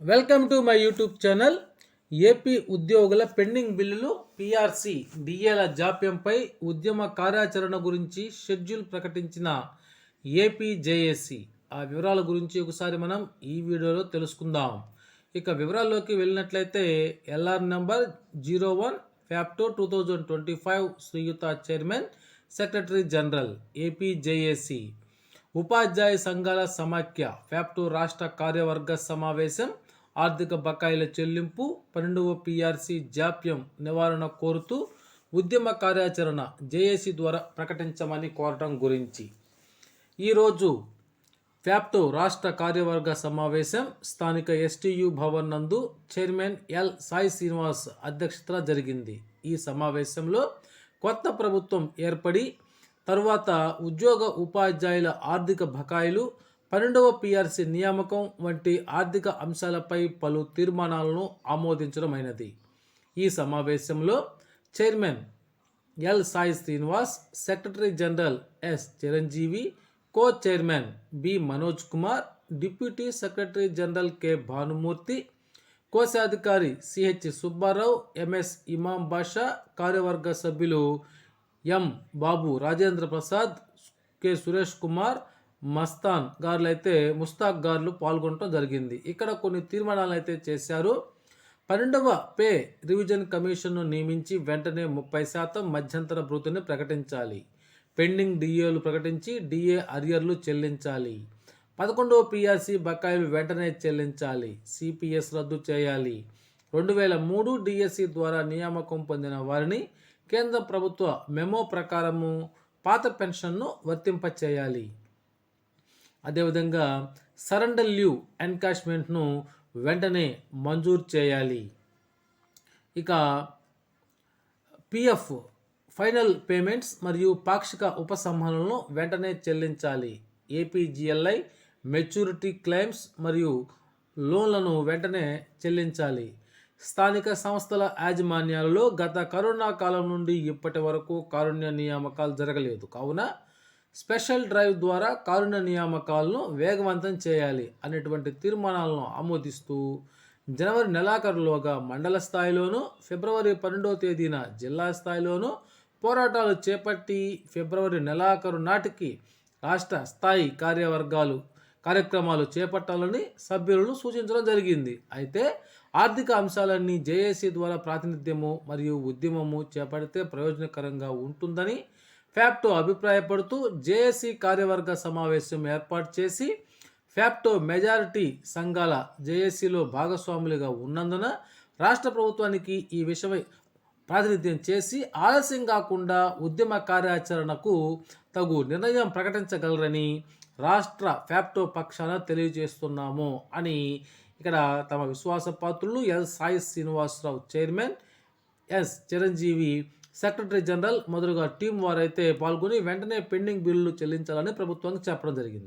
Welcome to my YouTube channel AP ఉద్యోగుల pending బిల్లులు PRC డిఏల జాప్యంపై ఉద్యమ కార్యాచరణ గురించి షెడ్యూల్ ప్రకటించిన ఏపీ జేఏసీ ఆ వివరాల గురించి ఒకసారి మనం ఈ వీడియోలో తెలుసుకుందాం. ఇక వివరాల్లోకి వెళ్ళినట్లయితే LR number zero one FAPTO two thousand twenty five Sriyuta chairman secretary general AP JAC ఉపాధ్యాయ సంఘాల సమాఖ్య ఫ్యాప్టో రాష్ట్ర కార్యవర్గ సమావేశం ఆర్థిక బకాయిల చెల్లింపు పన్నెండవ పిఆర్సి జాప్యం నివారణ కోరుతూ ఉద్యమ కార్యాచరణ జేఏసీ ద్వారా ప్రకటించమని కోరటం గురించి. ఈరోజు ఫ్యాప్టో రాష్ట్ర కార్యవర్గ సమావేశం స్థానిక ఎస్టీయు భవన్ నందు చైర్మన్ ఎల్ సాయి శ్రీనివాస్ అధ్యక్షతన జరిగింది. ఈ సమావేశంలో కొత్త ప్రభుత్వం ఏర్పడి తరువాత ఉద్యోగ ఉపాధ్యాయుల ఆర్థిక బకాయిలు పన్నెండవ పిఆర్సి నియామకం వంటి ఆర్థిక అంశాలపై పలు తీర్మానాలను ఆమోదించడమైనది. ఈ సమావేశంలో chairman L. Sai Srinivas secretary general S. Chiranjeevi co chairman B. Manoj Kumar deputy secretary general K. Bhanumurthy కోశాధికారి సిహెచ్ సుబ్బారావు ఎంఎస్ ఇమాం బాషా కార్యవర్గ సభ్యులు ఎం. బాబు రాజేంద్ర ప్రసాద్ కె. సురేష్ కుమార్ మస్తాన్ గారులు అయితే ముస్తాక్ గారులు పాల్గొనడం జరిగింది. ఇక్కడ కొన్ని తీర్మానాలు అయితే చేశారు. పన్నెండవ పే రివిజన్ కమిషన్ను నియమించి వెంటనే ముప్పై శాతం మధ్యంతర భృతిని ప్రకటించాలి. పెండింగ్ డిఏలు ప్రకటించి డిఏ అరియర్లు చెల్లించాలి. పదకొండవ పిఆర్సి బకాయిలు వెంటనే చెల్లించాలి. సిపిఎస్ రద్దు చేయాలి. రెండు వేల మూడు డిఎస్సి ద్వారా నియామకం పొందిన వారిని కేంద్ర ప్రభుత్వ మెమో ప్రకారము పాత పెన్షన్ను వర్తింపచేయాలి. అదేవిధంగా సరెండర్ లీవ్ ఎన్కాష్మెంట్ను వెంటనే మంజూరు చేయాలి. ఇక పిఎఫ్ ఫైనల్ పేమెంట్స్ మరియు పాక్షిక ఉపసంహరణలను వెంటనే చెల్లించాలి. ఏపీజిఎల్ఐ మెచ్యూరిటీ క్లెయిమ్స్ మరియు లోన్లను వెంటనే చెల్లించాలి. స్థానిక సంస్థల యాజమాన్యాలలో గత కరోనా కాలం నుండి ఇప్పటి వరకు కారుణ్య నియామకాలు జరగలేదు. కావున స్పెషల్ డ్రైవ్ ద్వారా కారుణ్య నియామకాలను వేగవంతం చేయాలి అనేటువంటి తీర్మానాలను ఆమోదిస్తూ జనవరి నెలాఖరులోగా మండల స్థాయిలోనూ ఫిబ్రవరి పన్నెండవ తేదీన జిల్లా స్థాయిలోనూ పోరాటాలు చేపట్టి ఫిబ్రవరి నెలాఖరు నాటికి రాష్ట్ర స్థాయి కార్యవర్గాలు కార్యక్రమాలు చేపట్టాలని సభ్యులను సూచించడం జరిగింది. అయితే ఆర్థిక అంశాలన్నీ జేఏసీ ద్వారా ప్రాతినిధ్యము మరియు ఉద్యమము చేపడితే ప్రయోజనకరంగా ఉంటుందని ఫ్యాప్టో అభిప్రాయపడుతూ జేఏసీ కార్యవర్గ సమావేశం ఏర్పాటు చేసి ఫ్యాప్టో మెజారిటీ సంఘాల జేఏసీలో భాగస్వాములుగా ఉన్నందున రాష్ట్ర ప్రభుత్వానికి ఈ విషయమై ప్రాతినిధ్యం చేసి ఆలస్యం కాకుండా ఉద్యమ కార్యాచరణకు తగు నిర్ణయం ప్రకటించగలరని రాష్ట్ర ఫ్యాప్టో పక్షాన తెలియజేస్తున్నాము అని ఇక్కడ తమ విశ్వాస పాత్రులు L Sai Srinivasarao chairman S Chiranjeevi secretary general మొదలుగా టీం వారైతే పాల్గొని వెంటనే పెండింగ్ బిల్లులు చెల్లించాలని ప్రభుత్వానికి చెప్పడం జరిగింది.